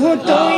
我懂。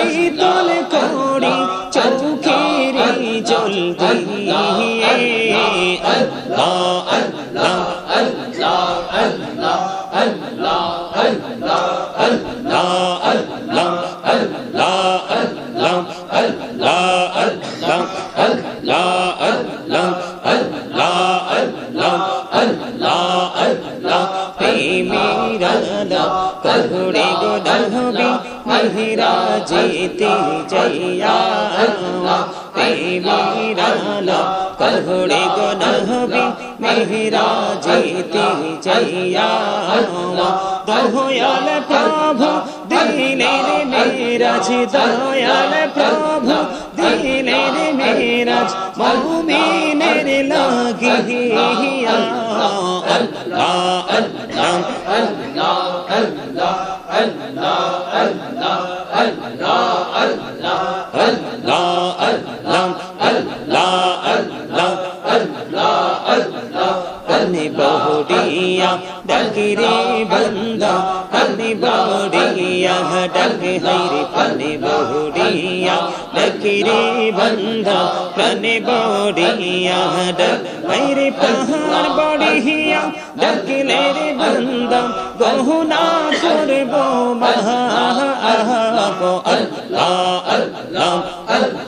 শীতল করি চোখের জল দিয়ে আল্লাহ আল্লাহ আল্লাহ আল্লাহ আল্লাহ میرا جیتی جیا اللہ میرا لا کلوڑے گناہ بھی میرا جیتی جیا اللہ دہیال پربھو دینے میرا جی دہیال پربھو دینے میرا مہو میرے لاگی اللہ اللہ اللہ اللہ اللہ اللہ اللہ اللہ اللہ بندہ ہنی بہوریا ڈگ ہر پنی بہوریا ڈگری بندہ پنی بہوریا ڈگ میرے پہاڑ بڑیا ڈگ لے بندہ گہنا سر مہا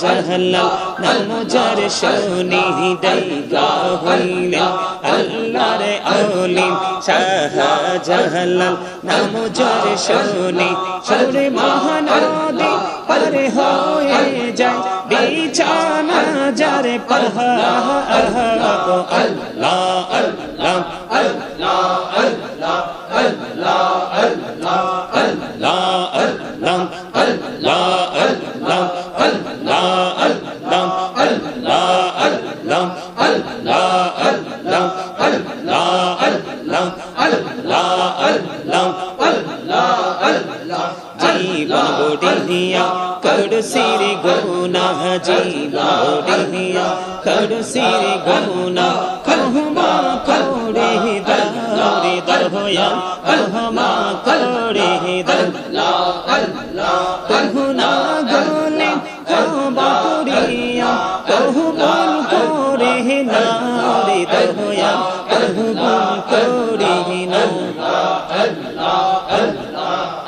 جهلا نمجر شونیدی گاهل اللہ اولین شاہ جهلا نمجر شونی شور مہنادی پر ہوئے جائے بیچانا جر پر اللہ اللہ اللہ اللہ اللہ اللہ جیوا گوڑیا کر سیر گونا جیوا گوڑیا کر سیر گونا کھوڑے در دور ہویا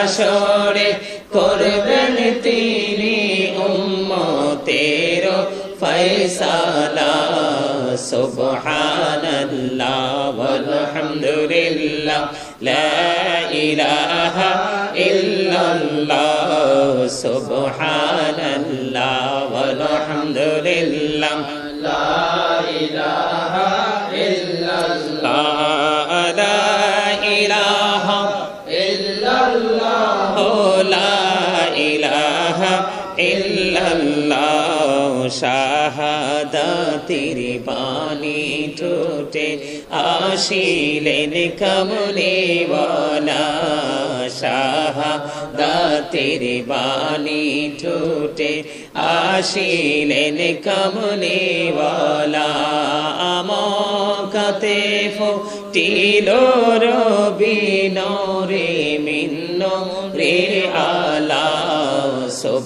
হাসরে করবেন তিনি উম্মতের ফয়সালা। সুবহানাল্লাহ walhamdulillah লা ইলাহা ইল্লাল্লাহ। সুবহানাল্লাহ walhamdulillah লা ইলাহা ইল্লাল্লাহ। ইলাহা ইল্লাল্লাহ, শাহাদাতের বাণী ঠোঁটে আসিলেন কমলে বলা শাহাদাতের বাণী ঠোঁটে আসিলেন কমলে বলা আমকাতে ফুটিল রবি নরে মিন্ন রে আলা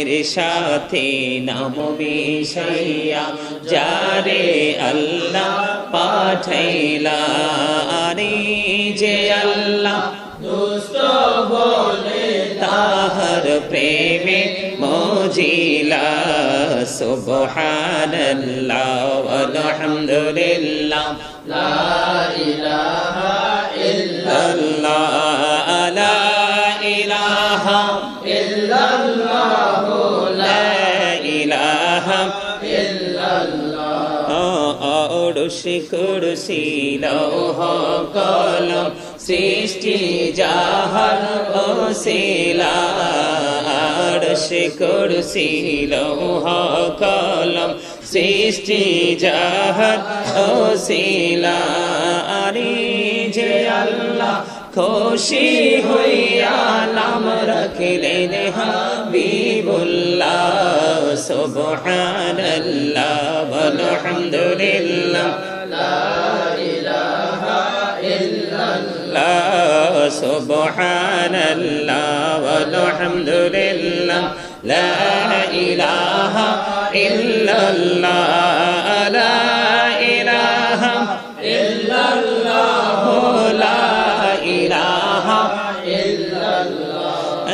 নামের সাথে নাম মিশাইয়া যারে আল্লাহ পাঠাইলা। রে যে আল্লাহ দুষ্ট বলে তাহার প্রেমে মজিলা। সুবহানাল্লাহ লা ইলাহা ওড়শি কুরসি লৌহ কলম সৃষ্টি যাহার ওসিলা আড়শি কুরসি লৌহ কলম সৃষ্টি জাহান ও শিলা আরে যে আল্লাহ খুশি হইয়া নাম রাখিলেন হাবিবুল্লাহ, সুবহানাল্লাহ, আলহামদুলিল্লাহ। ইল্লাল্লাহ, সুবহানাল্লাহ, আলহামদুলিল্লাহ, লা ইলাহা ইল্লাল্লাহ, লা ইলাহা ইল্লাল্লাহ, লা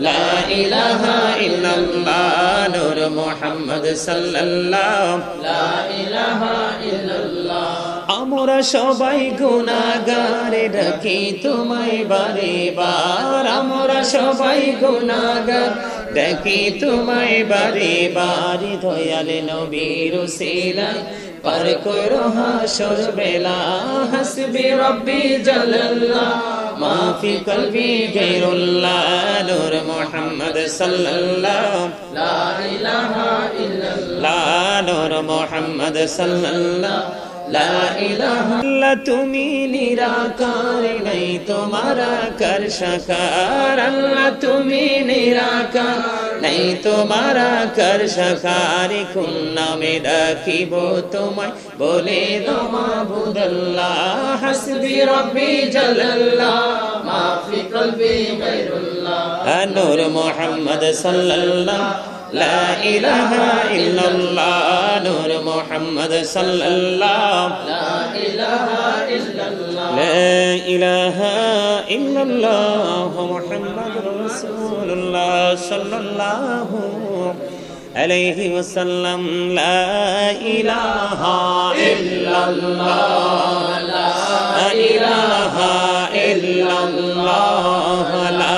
লা ইল্লাল্লাহ আমরা সবাই গুনাগারে ডাকি তোমায় বারে বার আমরা সবাই গুনাগার ডাকি তোমায় বারে বারি ধয়ালে নবীর সেলা পার করো হাসর বেলা হাসবি রব্বি জালাল্লাহ। মা ফি কলবি গায়রুল্লাহ নূর মুহাম্মদ সাল্লাল্লাহ লা ইলাহা ইল্লাল্লাহ। লা তুমি নিরাকার নাই, তোমার কর সাকার। আল্লাহ, তুমি নিরাকার। নাই তোমারা কর সাকার কোন নামে ডাকিব তোমায় বলে দো মাবুদাল্লাহ হাসবি রব্বি জালাল্লাহ মা ফি কলবি গায়রুল্লাহ নূর মুহাম্মদ সাল্লাল্লাহ لا إله إلا الله نور محمد صلى الله لا إله إلا الله لا إله إلا الله محمد رسول الله صلى الله عليه وسلم. لا إله إلا الله. لا إله إلا الله. لا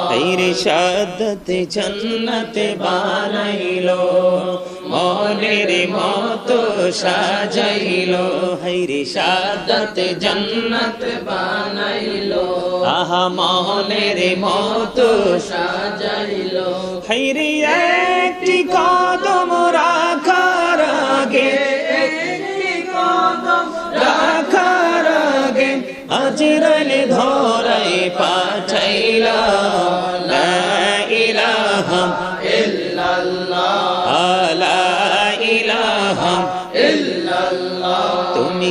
خير শাহাদত জন্নত বানাইলো মনের মতো সাজাইলো হাইরে শাহাদত জন্নত বানাইলো আহা মনের মতো সাজাইলো হাইরে একটি কদম রাখার আগে একটি কদম রাখার আগে আজরাইল ধরাই পাঠাইলা